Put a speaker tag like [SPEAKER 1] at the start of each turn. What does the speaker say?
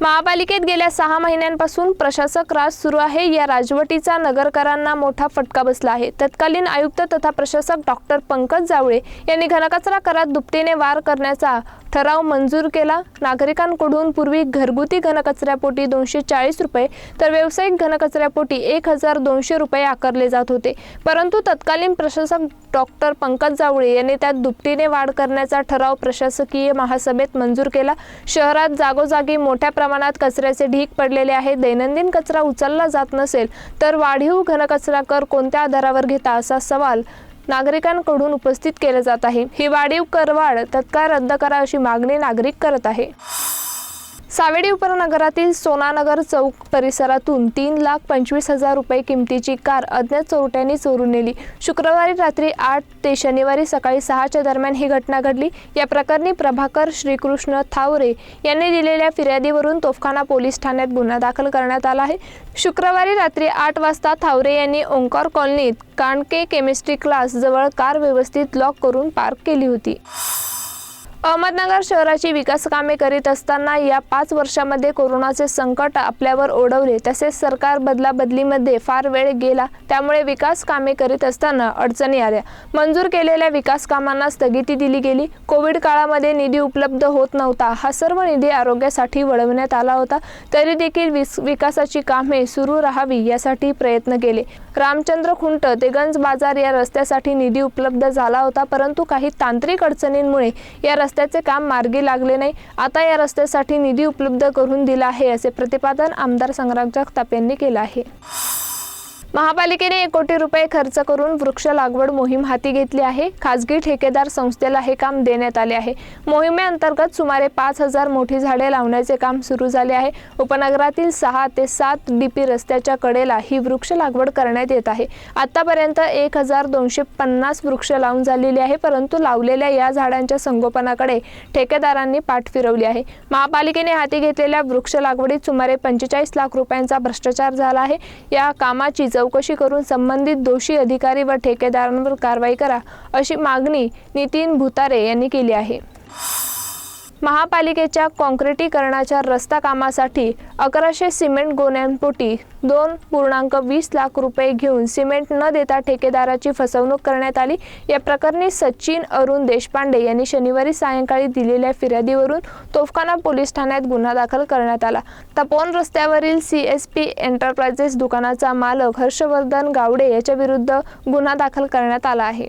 [SPEAKER 1] महापालिकेत गेल्या सहा महिन्यांपासून प्रशासक राज सुरू आहे. या राजवटीचा नगरकरांना मोठा फटका बसला आहे. तत्कालीन आयुक्त तथा प्रशासक डॉक्टर पंकज जावळे यांनी घनकचरा करात दुपटीने वार करण्याचा ठराव मंजूर केला. नागरिकांकडून पूर्वी घरगुती घनकचऱ्यापोटी दोनशे चाळीस रुपये तर व्यावसायिक घनकचऱ्यापोटी एक हजार दोनशे रुपये आकारले जात होते. परंतु तत्कालीन प्रशासक डॉक्टर पंकज जावळे यांनी त्यात दुपटीने वाढ करण्याचा ठराव प्रशासकीय महासभेत मंजूर केला. शहरात जागोजागी मोठ्या प्रमाणात कचऱ्याचे ढीक पडलेले आहे. दैनंदिन कचरा उचलला जात नसेल तर वाढीव घनकचरा कर कोणत्या आधारावर घेता असा सवाल नागरिकांकडून उपस्थित केला जात आहे. ही वाढीव करवाढ तत्काळ रद्द करा अशी मागणी नागरिक करत आहे. सावेडी उपनगरातील सोनानगर चौक परिसरातून तीन लाख पंचवीस हजार रुपये किमतीची कार अज्ञात चोरट्यांनी चोरून नेली. शुक्रवारी रात्री आठ ते शनिवारी सकाळी सहाच्या दरम्यान ही घटना घडली. या प्रकरणी प्रभाकर श्रीकृष्ण थावरे यांनी दिलेल्या फिर्यादीवरून तोफखाना पोलीस ठाण्यात गुन्हा दाखल करण्यात आला आहे. शुक्रवारी रात्री आठ वाजता थावरे यांनी ओंकार कॉलनीत काणके केमिस्ट्री क्लास जवळ कार व्यवस्थित लॉक करून पार्क केली होती. अहमदनगर शहराची विकास कामे करीत असताना या पाच वर्षामध्ये कोरोनाचे संकट आपल्यावर ओढवले. तसेच सरकार बदलाबदलीमध्ये फार वेळ गेला. त्यामुळे विकास कामे करीत असताना अडचणी आल्या. मंजूर केलेल्या विकास कामांना स्थगिती दिली गेली. कोविड काळामध्ये निधी उपलब्ध होत नव्हता. हा सर्व निधी आरोग्यासाठी वळवण्यात आला होता. तरी देखील विस- विकासाची कामे सुरू राहावी यासाठी प्रयत्न केले. रामचंद्र खुंट ते गंज बाजार या रस्त्यासाठी निधी उपलब्ध झाला होता. परंतु काही तांत्रिक अडचणींमुळे या रस्त्याचे काम मार्गी लागले नाही. आता या रस्त्यासाठी निधी उपलब्ध करून दिला आहे असे प्रतिपादन आमदार संग्राम जगताप यांनी केलं आहे. महापालिकेने एक कोटी रुपये खर्च करून वृक्ष लागवड मोहीम हाती घेतली आहे. खासगी ठेकेदार संस्थेला हे काम देण्यात आले आहे. मोहिमेअंतर्गत सुमारे पाच हजार मोठी झाडे लावण्याचे काम सुरू झाले आहे. उपनगरातील सहा ते सात डीपी रस्त्याच्या कडेला ही वृक्ष लागवड करण्यात येत आहे. आतापर्यंत एक हजार दोनशे पन्नास वृक्ष लावून झालेली आहे परंतु लावलेल्या या झाडांच्या संगोपनाकडे ठेकेदारांनी पाठ फिरवली आहे. महापालिकेने हाती घेतलेल्या वृक्ष लागवडीत सुमारे पंचेचाळीस लाख रुपयांचा भ्रष्टाचार झाला आहे. या कामाची चौकशी करून संबंधित दोषी अधिकारी व ठेकेदारांवर कारवाई करा अशी मागणी नितीन भुतारे यांनी केली आहे. महापालिकेच्या काँक्रिटीकरणाच्या रस्ता कामासाठी अकराशे सिमेंट गोण्यांपोटी दोन पूर्णांक वीस लाख रुपये घेऊन सिमेंट न देता ठेकेदाराची फसवणूक करण्यात आली. या प्रकरणी सचिन अरुण देशपांडे यांनी शनिवारी सायंकाळी दिलेल्या फिर्यादीवरून तोफखाना पोलीस ठाण्यात गुन्हा दाखल करण्यात आला. तपोन रस्त्यावरील सी एस पी एंटरप्राइजेस दुकानाचा मालक हर्षवर्धन गावडे याच्याविरुद्ध गुन्हा दाखल करण्यात आला आहे.